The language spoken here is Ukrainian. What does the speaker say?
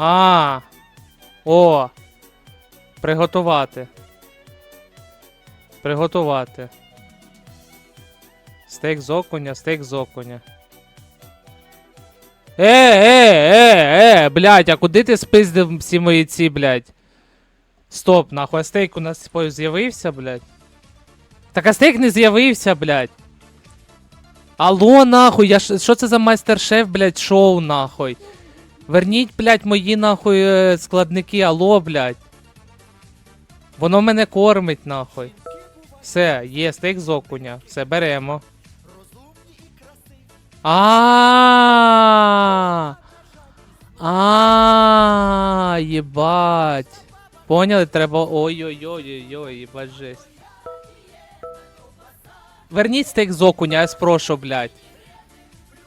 А. О. Приготувати. Приготувати. Стейк з окуня, стейк з окуня. Е, е, е, е, блядь, а куди ти спиздив всі мої ці, блядь? Стоп, нахуй, а стейк у нас з'явився, блядь. Так а стейк не з'явився, блядь. Алло, нахуй, я що це за майстер-шеф, блядь, шоу, нахуй? Верніть, блядь, мої, нахуй, е, складники, алло, блядь. Воно мене кормить, нахуй. Все, є стейк з окуня. Все, беремо. А. А, єбать. Поняли, треба. Ой-ой-ой-ой-ой, єбать жесть. Верніть стейк з окуня, я спрошу, блядь.